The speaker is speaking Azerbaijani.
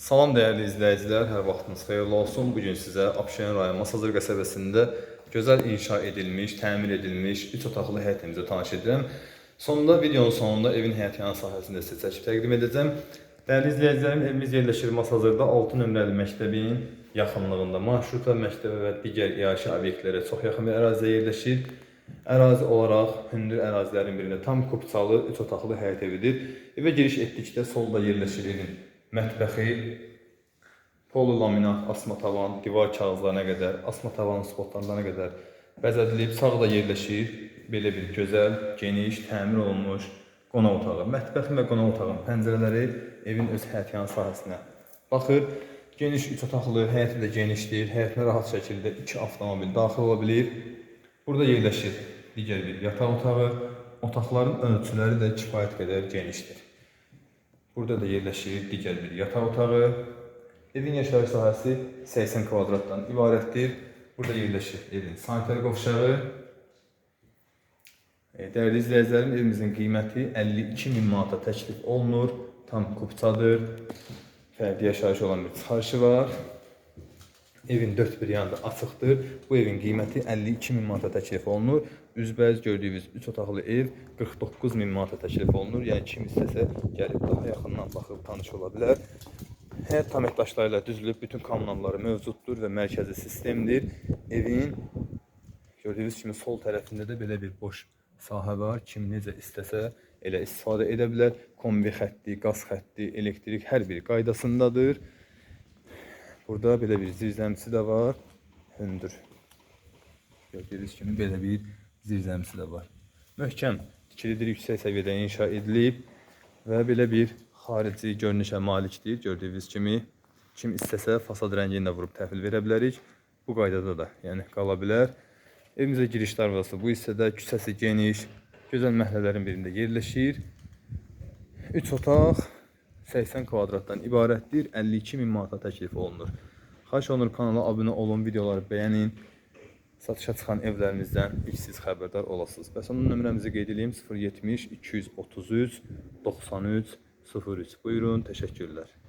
Salam dəyərli izləyicilər, hər vaxtınız xeyirli olsun. Bu gün sizə Abşeron rayon Masazır qəsəbəsində gözəl inşa edilmiş, təmir edilmiş 3 otaqlı həyətimizi tanış edirəm. Sonunda videonun sonunda evin həyətyanı sahəsində sizə çəkib təqdim edəcəm. Dəyərli izləyicilərim, evimiz yerləşir Masazırda 6 nömrəli məktəbin yaxınlığında. Marşrutla məktəbə və digər iaşə obyektlərə çox yaxın bir ərazidə yerləşir. Ərazi olaraq hündür ərazilərin birində tam kupçalı 3 otaqlı həyət evidir. Evə giriş etdikdə solda yerləşir evin mətbəxi, polulaminat, asma tavan, divar kağızlarına qədər, asma tavanın spotlarına qədər bəzədilib. Sağda yerləşir belə bir gözəl, geniş, təmir olunmuş qonaq otağı. Mətbəxin və qonaq otağının pəncərələri evin öz həyətyanı sahəsinə baxır. Geniş 3 otaqlı, həyəti də genişdir. Həyətinə rahat şəkildə 2 avtomobil daxil ola bilir. Burada yerləşir digər bir yataq otağı. Otaqların ölçüləri də kifayət qədər genişdir. Burada da yerləşir digər bir yataq otağı. Evin yaşayış sahəsi 80 kvadratdan ibarətdir. Burada yerləşir evin sanitar qovşağı. E, Dəyərli izləyicilərim, evimizin qiyməti 52 min manata təklif olunur. Tam kupçadır. Fərdi yaşayış olan bir çıxarışı var. Evin dört bir yanı da açıqdır. Bu evin qiyməti 52 min manata təklif olunur. Üzbəüz gördüyünüz 3 otaqlı ev 49 min manata təklif olunur. Yəni kim istəsə gəlib daha yaxından baxıb tanış ola bilər. Həyət tam daşları ilə düzülüb, bütün kommunalları mövcuddur və mərkəzi sistemdir. Evin gördüyünüz kimi sol tərəfində də belə bir boş sahə var. Kim necə istəsə elə istifadə edə bilər. Kombi xətti, qaz xətti, elektrik hər biri qaydasındadır. Burada belə bir zirzəmisi də var. Hündür. Gördüyünüz kimi belə bir zirzəmisi də var. Möhkəm, tikilidir, yüksək səviyyədə inşa edilib və belə bir xarici görünüşə malikdir. Gördüyünüz kimi kim istəsə fasad rəngini də vurub təhvil verə bilərik. Bu qaydada da, yəni qala bilər. Evimizə giriş darvazası bu hissədə küçəsi geniş, gözəl məhəllələrin birində yerləşir. 3 otaq 80 kvadratdan ibarətdir. 52 min manata təklif olunur. Xahiş olunur kanala abunə olun, videoları bəyənin. Satışa çıxan evlərimizdən ilk siz xəbərdar olasınız. Bəs onun nömrəmizi qeyd edeyim 070 233 93 03. Buyurun, təşəkkürlər.